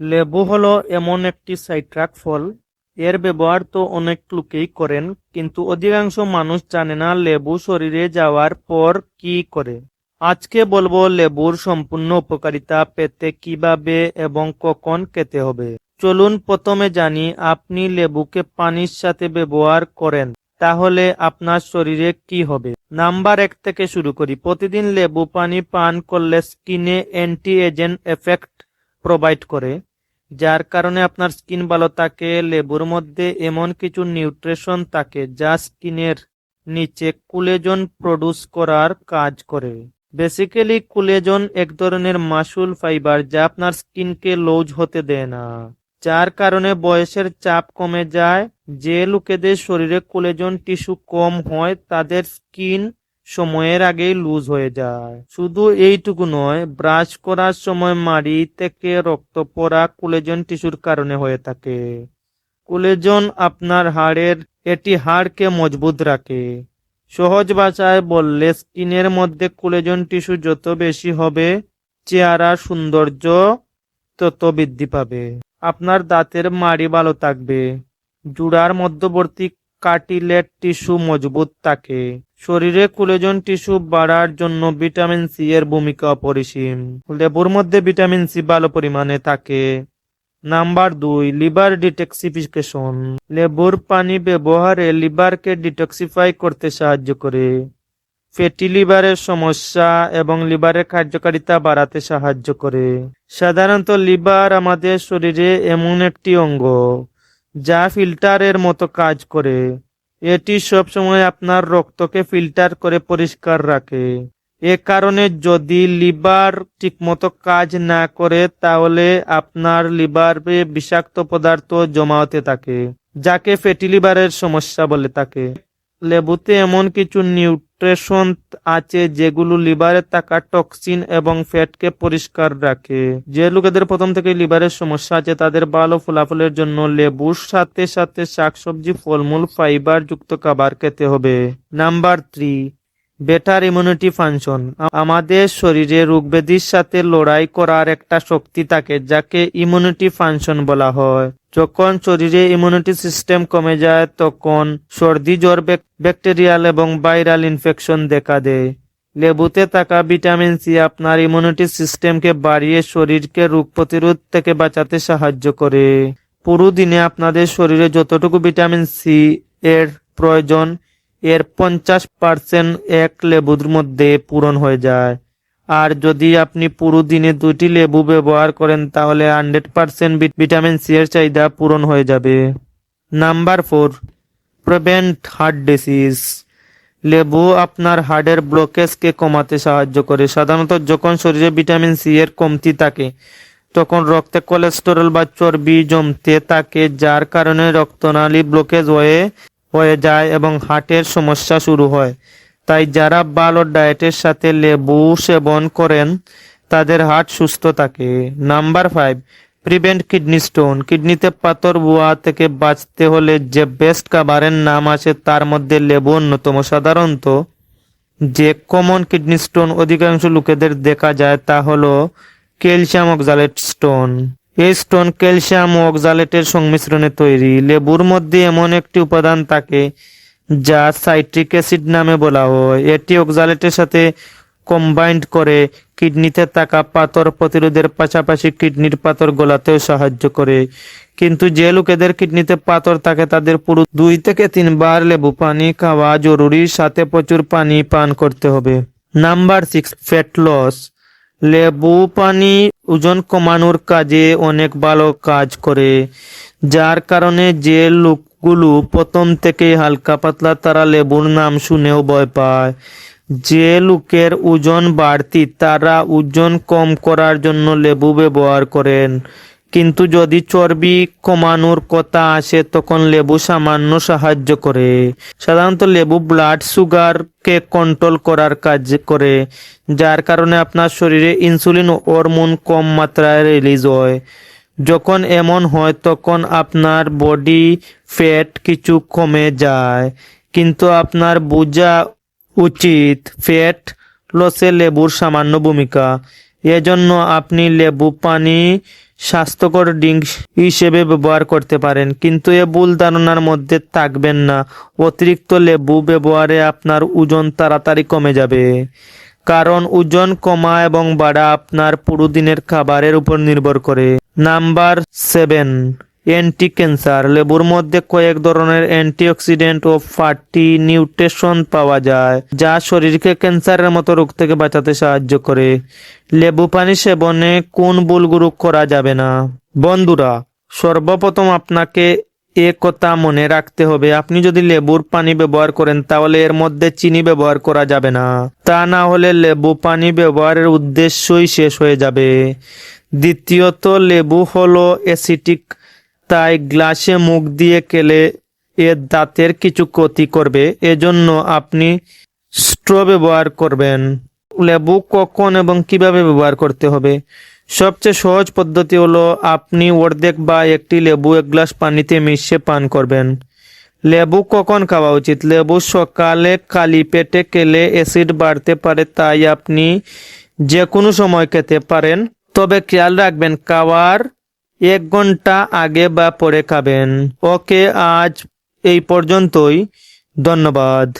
লেবু হলো এমন একটি সাইট্রাক ফল। এর ব্যবহার তো অনেক লোকেই করেন, কিন্তু অধিকাংশ মানুষ জানে না লেবু শরীরে যাওয়ার পর কি করে। আজকে বলব লেবুর সম্পূর্ণ উপকারিতা পেতে কীভাবে এবং কখন খেতে হবে। চলুন প্রথমে জানি আপনি লেবুকে পানির সাথে ব্যবহার করেন, তাহলে আপনার শরীরে কি হবে। নাম্বার এক থেকে শুরু করি। প্রতিদিন লেবু পানি পান করলে স্কিনে অ্যান্টি এজেন্ট এফেক্ট প্রোভাইড করে। যার কারণে আপনার স্কিন ভালো থাকে, লেবুর মধ্যে এমন কিছু নিউট্রিশন থাকে যা স্কিনের নিচে কুলেজন প্রডিউস করার কাজ করে। বেসিক্যালি কুলেজন এক ধরনের মাসুল ফাইবার যা আপনার স্কিনকে লুজ হতে দেয় না, যার কারণে বয়সের চাপ কমে যায়। যে লোকেদের শরীরে কোলেজন টিস্যু কম হয়, তাদের স্কিন সময়ের আগেই লুজ হয়ে যায়। শুধু এইটুকু নয়, ব্রাশ করার সময় মাড়ি থেকে রক্ত পড়া কোলেজন টিস্যুর কারণে হয়ে থাকে। কোলেজন আপনার হাড়ের, এটি হাড়কে মজবুত রাখে। সহজ ভাষায় বললে, স্কিনের মধ্যে কোলেজন টিস্যু যত বেশি হবে, চেহারার সৌন্দর্য তত বৃদ্ধি পাবে। আপনার দাঁতের মাড়ি ভালো থাকবে। জুড়ার মধ্যবর্তী কার্টিলেট টিস্যু মজবুত থাকে। শরীরে কোলেজন টিস্যু বাড়ার জন্য ভিটামিন সি এর ভূমিকা অপরিসীম। লেবুর মধ্যে ভিটামিন সি ভালো পরিমাণে থাকে। নাম্বার দুই, লিভার ডিটক্সিফিকেশন। লেবুর পানি ব্যবহারে লিভারকে ডিটক্সিফাই করতে সাহায্য করে। ফ্যাটি লিভারের সমস্যা এবং লিভারের কার্যকারিতা বাড়াতে সাহায্য করে। সাধারণত লিভার আমাদের শরীরে এমন একটি অঙ্গ। যা ফিল্টারের মতো কাজ করে, এটি সবসময় আপনার রক্তকে ফিল্টার করে পরিষ্কার রাখে। এ কারণে যদি লিভার ঠিকমতো কাজ না করে, তাহলে আপনার লিভারে বিষাক্ত পদার্থ জমা হতে থাকে, যাকে ফ্যাটি লিভারের সমস্যা বলে থাকে। লেবুতে এমন কিছু নিউট্রিশন আছে যেগুলো লিভারে থাকা টক্সিন এবং ফ্যাটকে পরিষ্কার রাখে। যে লোকেদের প্রথম থেকে লিভারের সমস্যা আছে, তাদের ভালো ফলাফলের জন্য লেবুর সাথে সাথে শাকসবজি, ফলমূল ফাইবার যুক্ত খাবার খেতে হবে। Number three better immunity function আমাদের শরীরে রোগব্যাধির সাথে লড়াই করার একটা শক্তি থাকে, যাকে ইমিউনিটি ফাংশন বলা হয়। যখন শরীরে ইমিউনিটি সিস্টেম কমে যায়, তখন সর্দি, জ্বর ব্যাকটেরিয়াল এবং ভাইরাল ইনফেকশন দেখা দেয়। লেবুতে থাকা ভিটামিন সি আপনার ইমিউনিটি সিস্টেমকে বাড়িয়ে শরীরকে রোগ প্রতিরোধ থেকে বাঁচাতে সাহায্য করে। পুরো দিনে আপনাদের শরীরে যতটুকু ভিটামিন সি এর প্রয়োজন এর পঞ্চাশ পার্সেন্ট এক লেবুর মধ্যে পূরণ হয়ে যায়। আর যদি আপনি পুরো দিনে দুটি লেবু ব্যবহার করেন, তাহলে হান্ড্রেড পার্সেন্ট ভিটামিন সি এর চাহিদা পূরণ হয়ে যাবে। Number four, prevent heart disease. লেবু আপনার হার্টের ব্লকেজকে কমাতে সাহায্য করে। সাধারণত যখন শরীরে ভিটামিন সি এর কমতি থাকে, তখন রক্তে কোলেস্টেরল বা চর্বি জমতে থাকে, যার কারণে রক্তনালী ব্লকেজ হয়ে হয়ে যায় এবং হার্টের সমস্যা শুরু হয়। তাই যারা ভালো ডায়েটের সাথে লেবু সেবন করেন, তাদের হার্ট সুস্থ থাকে। Number five, prevent kidney stone. কিডনিতে পাথর বোয়া থেকে বাঁচতে হলে যে বেস্ট খাবারের নাম আছে তার মধ্যে লেবু অন্যতম। সাধারণত যে কমন কিডনি স্টোন অধিকাংশ লোকেদের দেখা যায় তা হলো ক্যালসিয়াম অক্সালেট স্টোন। এই স্টোন ক্যালসিয়াম ও অক্সালেটের সংমিশ্রণে তৈরি। লেবুর মধ্যে এমন একটি উপাদান থাকে যা সাইট্রিক অ্যাসিড নামে বলা হয়। এটি অক্সালেটের সাথে কম্বাইন্ড করে কিডনিতে থাকা পাথর প্রতিরোধের পাশাপাশি কিডনির পাথর গলাতেও সাহায্য করে। কিন্তু যে লোকেদের কিডনিতে পাথর থাকে, তাদের পুরো দুই থেকে তিনবার লেবু পানি খাওয়া জরুরি। সাথে প্রচুর পানি পান করতে হবে। Number six, fat loss. লেবু পানি ওজন কমানোর কাজে অনেক ভালো কাজ করে, যার কারণে যে লোকগুলো প্রথম থেকে হালকা পাতলা তারা লেবুর নাম শুনেও ভয় পায়। যে লোকের ওজন বাড়তি, তারা ওজন কম করার জন্য লেবু ব্যবহার করেন। কিন্তু যদি চর্বি কমানোর কথা আসে, তখন লেবু সামান্য সাহায্য করে। সাধারণত লেবু ব্লাড সুগারকে কন্ট্রোল করার কাজ করে, যার কারণে আপনার শরীরে ইনসুলিন হরমোন কম মাত্রায় রিলিজ হয়। যখন এমন হয়, তখন আপনার বডি ফ্যাট কিছু কমে যায়। কিন্তু আপনার বোঝা উচিত ফ্যাট লসে লেবুর সামান্য ভূমিকা। এজন্য আপনি লেবু পানি স্বাস্থ্যকর ড্রিঙ্ক হিসেবে ব্যবহার করতে পারেন, কিন্তু এ ভুল ধারণার মধ্যে থাকবেন না। অতিরিক্ত লেবু ব্যবহারে আপনার ওজন তাড়াতাড়ি কমে যাবে, কারণ ওজন কমা এবং বাড়া আপনার পুরো দিনের খাবারের উপর নির্ভর করে। নাম্বার সেভেন অ্যান্টি ক্যান্সার লেবুর মধ্যে কয়েক ধরনের অ্যান্টিঅক্সিডেন্ট ও ফাটি নিউট্রেশন পাওয়া যায়, যা শরীরকে ক্যান্সারের মতো রোগ থেকে বাঁচাতে সাহায্য করে। লেবু পানি সেবনে কোন ভুলগুলো করা যাবে না। বন্ধুরা, সর্বপ্রথম আপনাকে এ কথা মনে রাখতে হবে। আপনি যদি লেবুর পানি ব্যবহার করেন, তাহলে এর মধ্যে চিনি ব্যবহার করা যাবে না। তা না হলে লেবু পানি ব্যবহারের উদ্দেশ্যই শেষ হয়ে যাবে। দ্বিতীয়ত, লেবু হলো অ্যাসিটিক তাই গ্লাসে মুখ দিয়ে খেলে এর দাঁতের কিছু ক্ষতি করবে, এজন্য আপনি স্ট্র ব্যবহার করবেন। লেবু কখন এবং কীভাবে ব্যবহার করতে হবে? সবচেয়ে সহজ পদ্ধতি হলো আপনি অর্ধেক বা একটি লেবু এক গ্লাস পানিতে মিশিয়ে পান করবেন। লেবু কখন খাওয়া উচিত? লেবু সকালে খালি পেটে খেলে অ্যাসিড বাড়তে পারে, তাই আপনি যে কোনো সময় খেতে পারেন। তবে খেয়াল রাখবেন, খাওয়ার এক ঘণ্টা আগে বা পরে খাবেন। ওকে আজ এই পর্যন্তই। ধন্যবাদ।